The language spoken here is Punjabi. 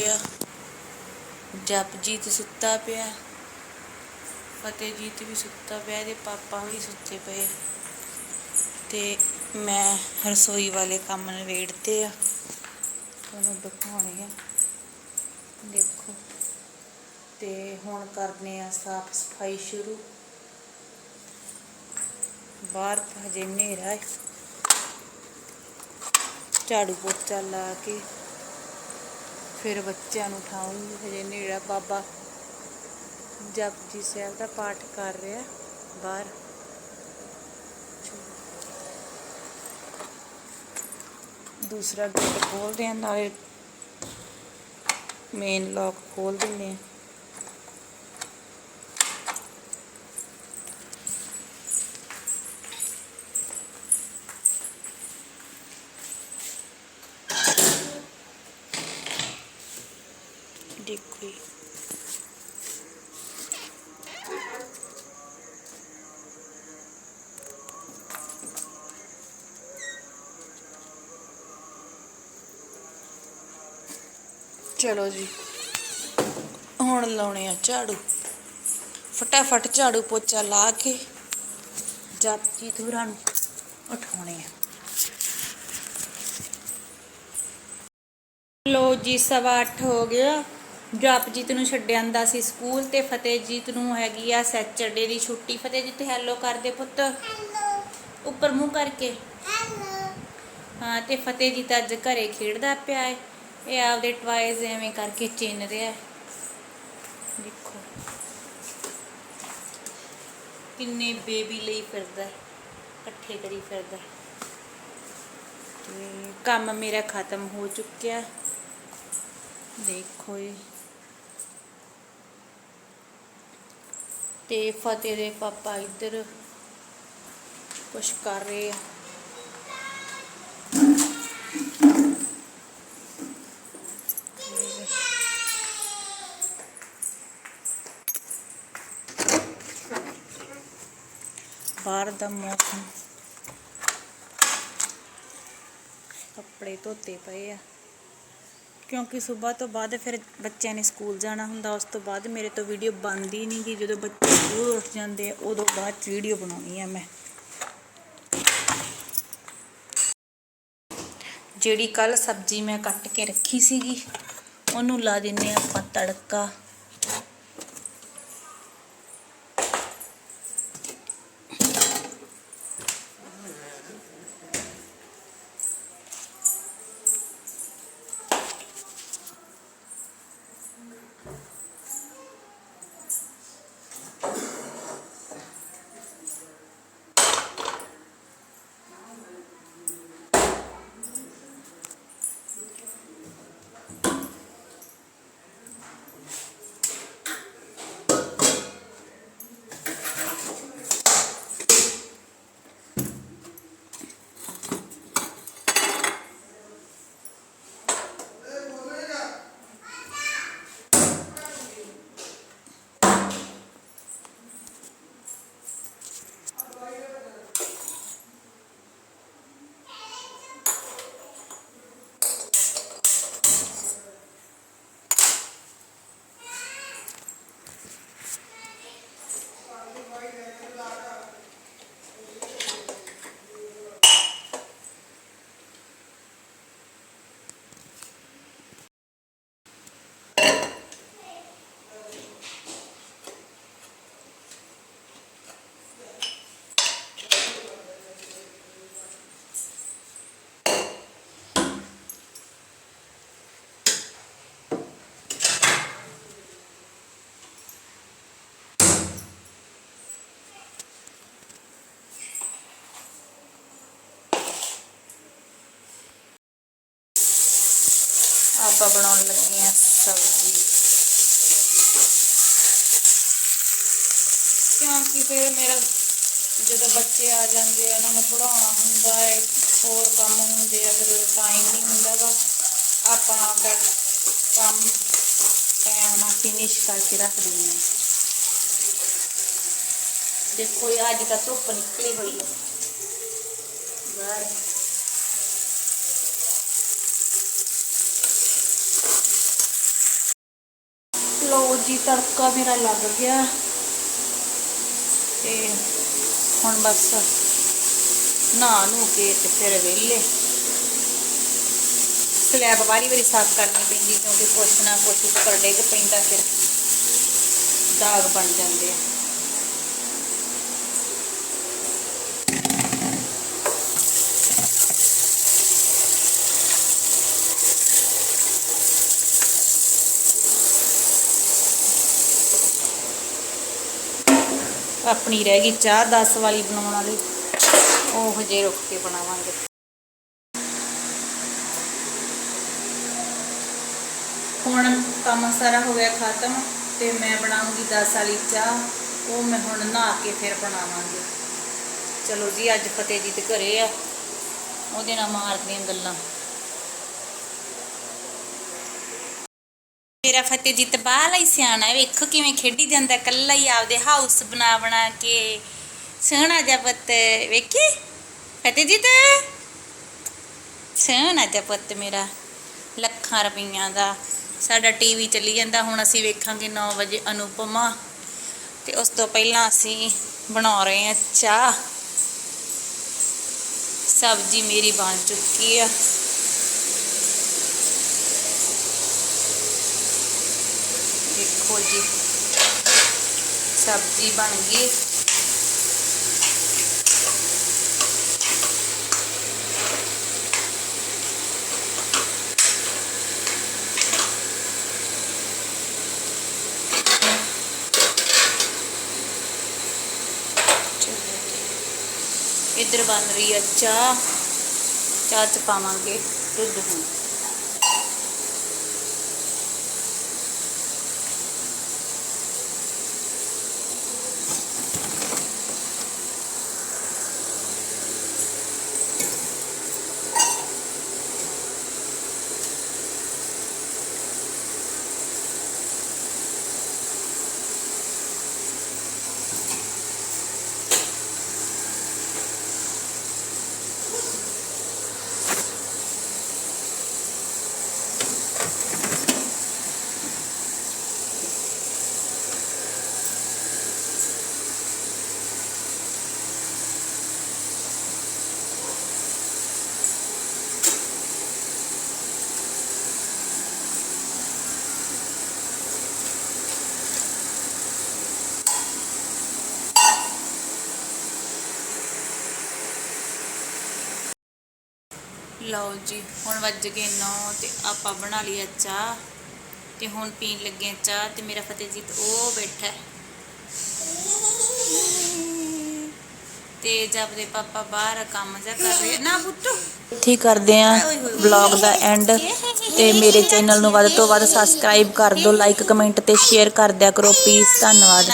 ਗਿਆ ਜਪਜੀਤ ਸੁੱਤਾ ਪਿਆ। ਫਤਿਹਜੀਤ ਵੀ ਸੁੱਤਾ ਪਿਆ ਤੇ ਪਾਪਾ ਵੀ ਸੁੱਤੇ ਪਏ। ਤੇ ਮੈਂ ਰਸੋਈ ਵਾਲੇ ਕੰਮ ਨਵੇੜਤੇ ਆ। ਤੁਹਾਨੂੰ ਦਿਖਾਉਣੇ ਆ। ਦੇਖੋ। ਤੇ ਹੁਣ ਕਰਨੇ ਆ ਸਾਫ਼ ਸਫ਼ਾਈ ਸ਼ੁਰੂ। ਬਾਹਰ ਹਜੇ ਹਨੇਰਾ ਹੈ ਝਾੜੂ ਪੋਚਾ ਲਾ ਕੇ। ਫਿਰ ਬੱਚਿਆਂ ਨੂੰ ਉਠਾਉਂਗੀ, ਹਜੇ ਹਨੇਰਾ ਬਾਬਾ ਜਪਜੀ ਸਾਹਿਬ ਦਾ ਪਾਠ ਕਰ ਰਿਹਾ, ਬਾਹਰ। ਦੂਸਰਾ ਗੇਟ ਖੋਲਦੇ ਆ ਨਾਲੇ ਮੇਨ ਲੌਕ ਖੋਲ ਦਿੰਦੇ ਆ ਦੇਖੋ ਜੀ ਚਲੋ ਜੀ ਹੁਣ ਲਾਉਣੇ ਆ ਝਾੜੂ ਫਟਾਫਟ ਝਾੜੂ ਪੋਚਾ ਲਾ ਕੇ ਜਪਜੀ ਧੂਰਾਂ ਨੂੰ ਉਠਾਉਣੇ ਆ ਲੋ ਜੀ ਸਵਾ ਅੱਠ ਹੋ ਗਿਆ ਜਪਜੀਤ ਨੂੰ ਛੱਡ ਸੀ ਸਕੂਲ ਤੇ ਫਤਿਹਜੀਤ ਨੂੰ ਹੈਗੀ ਆ ਸੈਚਰਡੇ ਦੀ ਛੁੱਟੀ। ਫਤਿਹਜੀਤ ਹੈਲੋ ਕਰਦੇ ਪੁੱਤ। ਉੱਪਰ ਮੂੰਹ ਕਰਕੇ। ਹਾਂ, ਤੇ ਫਤਿਹਜੀਤ ਅੱਜ ਘਰੇ ਖੇਡਦਾ ਪਿਆ ਏ। ਇਹ ਆਪਦੇ ਟਵਾਈਜ਼ ਐਵੇਂ ਕਰਕੇ ਚਿੰਨ ਰਿਹਾ ਦੇਖੋ। ਕਿੰਨੇ ਬੇਬੀ ਲਈ ਫਿਰਦਾ ਇਕੱਠੇ ਕਰੀ ਫਿਰਦਾ ਕੰਮ ਮੇਰਾ ਖਤਮ ਹੋ ਚੁੱਕਿਆ। ਦੇਖੋ ਇਹ। ਤੇ ਫਤਿਹ ਦੇ ਪਾਪਾ ਇੱਧਰ ਕੁਛ ਕਰ ਰਹੇ ਆ। ਬਾਹਰ ਦਾ ਮੌਸਮ। ਕੱਪੜੇ ਧੋਤੇ ਪਏ ਆ। ਕਿਉਂਕਿ ਸਵੇਰ ਤੋਂ ਬਾਅਦ ਫਿਰ ਬੱਚਿਆਂ ਨੇ ਸਕੂਲ ਜਾਣਾ ਹੁੰਦਾ, ਉਸ ਤੋਂ ਬਾਅਦ ਮੇਰੇ ਤੋਂ ਵੀਡੀਓ ਬਣਦੀ ਨਹੀਂ ਗੀ। ਜਦੋਂ ਬੱਚੇ ਸਕੂਲ ਉੱਠ ਜਾਂਦੇ ਆ, ਉਦੋਂ ਬਾਅਦ ਵੀਡੀਓ ਬਣਾਉਣੀ ਆ ਮੈਂ। ਜਿਹੜੀ ਕੱਲ ਸਬਜ਼ੀ ਮੈਂ ਕੱਟ ਕੇ ਰੱਖੀ ਸੀਗੀ, ਉਹਨੂੰ ਲਾ ਦਿੰਨੇ ਆ ਆਪਾਂ ਤੜਕਾ। ਆਪਾਂ ਬਣਾਉਣ ਲੱਗੇ ਆ ਸਬਜ਼ੀ। ਕਿਉਂਕਿ ਫਿਰ ਮੇਰਾ ਜਦੋਂ ਬੱਚੇ ਆ ਜਾਂਦੇ ਆ, ਉਹਨਾਂ ਨੂੰ ਪੜਾਉਣਾ ਹੁੰਦਾ ਹੈ, ਹੋਰ ਕੰਮ ਹੁੰਦੇ ਆ, ਫਿਰ ਟਾਈਮ ਨਹੀਂ ਹੁੰਦਾ ਗਾ। ਆਪਾਂ ਆਪਦਾ ਕੰਮ ਟਾਈਮ ਨਾਲ ਫਿਨਿਸ਼ ਕਰਕੇ ਰੱਖ ਦਿੰਦੇ ਹਾਂ। ਦੇਖੋ ਇਹ ਅੱਜ ਤਾਂ ਧੁੱਪ ਨਿਕਲੀ ਹੋਈ ਹੈ। ਬਾਹਰ ਲੋ ਜੀ, ਤੜਕਾ ਮੇਰਾ ਲੱਗ ਗਿਆ। ਤੇ ਹੁਣ ਬਸ ਨਹਾ ਨੂੰ ਕੇ ਤੇ ਫਿਰ ਵਿਹਲੇ। ਸਲੈਬ ਵਾਰੀ ਵਾਰੀ ਸਾਫ਼ ਕਰਨੀ ਪੈਂਦੀ, ਕਿਉਂਕਿ ਕੁਛ ਨਾ ਕੁਛ ਉੱਪਰ ਡਿੱਗ ਪੈਂਦਾ, ਫਿਰ ਦਾਗ ਬਣ ਜਾਂਦੇ ਆ। ਆਪਣੀ ਰਹਿ ਗਈ ਚਾਹ 10 ਵਾਲੀ ਬਣਾਉਣ ਵਾਲੀ। ਉਹ ਹਜੇ ਰੁੱਕ ਕੇ ਬਣਾਵਾਂਗੇ। ਹੁਣ ਕੰਮ ਸਾਰਾ ਹੋ ਗਿਆ ਖਤਮ ਤੇ ਮੈਂ ਬਣਾਉਂਗੀ 10 ਵਾਲੀ ਚਾਹ। ਉਹ ਮੈਂ ਹੁਣ ਨਹਾ ਕੇ ਫਿਰ ਬਣਾਵਾਂਗੀ। ਚਲੋ ਜੀ, ਅੱਜ ਫਤਿਹ ਜੀ ਦੇ ਘਰੇ ਆ। ਉਹਦੇ ਨਾਲ ਮਾਰਦੀਆਂ ਗੱਲਾਂ। ਮੇਰਾ ਫਤਿਹ ਜੀਤ ਬਾਹਲਾ ਹੀ ਸਿਆਣਾ ਹੈ। ਵੇਖੋ ਕਿਵੇਂ ਖੇਡੀ ਜਾਂਦਾ ਕੱਲਾ ਹੀ ਆਪਦੇ ਹਾਊਸ ਬਣਾ ਬਣਾ ਕੇ। ਸੋਹਣਾ ਜਿਹਾ ਪੁੱਤ, ਵੇਖੀ? ਫਤਿਹ ਜੀ ਸੋਹਣਾ ਜਿਹਾ ਪੁੱਤ ਮੇਰਾ, ਲੱਖਾਂ ਰੁਪਈਆਂ ਦਾ। ਸਾਡਾ ਟੀਵੀ ਚੱਲੀ ਜਾਂਦਾ, ਹੁਣ ਅਸੀਂ ਵੇਖਾਂਗੇ 9 ਵਜੇ ਅਨੁਪਮਾ। ਤੇ ਉਸ ਤੋਂ ਪਹਿਲਾਂ ਅਸੀਂ ਬਣਾ ਰਹੇ ਹਾਂ ਚਾਹ। ਸਬਜ਼ੀ ਮੇਰੀ ਬਣ ਚੁੱਕੀ ਆ। ਦੇਖੋ ਜੀ। ਸਬਜ਼ੀ ਬਣ ਗਈ। ਇੱਧਰ ਬਣ ਰਹੀ ਹੈ ਚਾਹ। ਚਾਹ ਚ ਪਾਵਾਂਗੇ ਦੁੱਧ ਹੁਣ। ਲਓ ਜੀ ਹੁਣ ਵੱਜ ਗਏ 9 ਤੇ ਆਪਾਂ ਬਣਾ ਲਈ ਚਾਹ। ਤੇ ਹੁਣ ਪੀਣ ਲੱਗੇ ਚਾਹ ਤੇ ਮੇਰਾ ਫਤਿਹਜੀਤ ਉਹ ਬੈਠਾ। ਤੇ ਜਦ ਦੇ ਪਾਪਾ ਬਾਹਰ ਕੰਮ ਜਾ ਕਰ ਰਹੇ ਨਾ ਪੁੱਤੂ। ਇੱਥੇ ਕਰਦੇ ਆ ਵਲੌਗ ਦਾ ਐਂਡ ਤੇ ਮੇਰੇ ਚੈਨਲ ਨੂੰ ਵੱਧ ਤੋਂ ਵੱਧ ਸਬਸਕ੍ਰਾਈਬ ਕਰ ਦਿਓ ਲਾਈਕ ਕਮੈਂਟ ਤੇ ਸ਼ੇਅਰ ਕਰ ਦਿਆ ਕਰੋ ਪਲੀਜ਼ ਧੰਨਵਾਦ।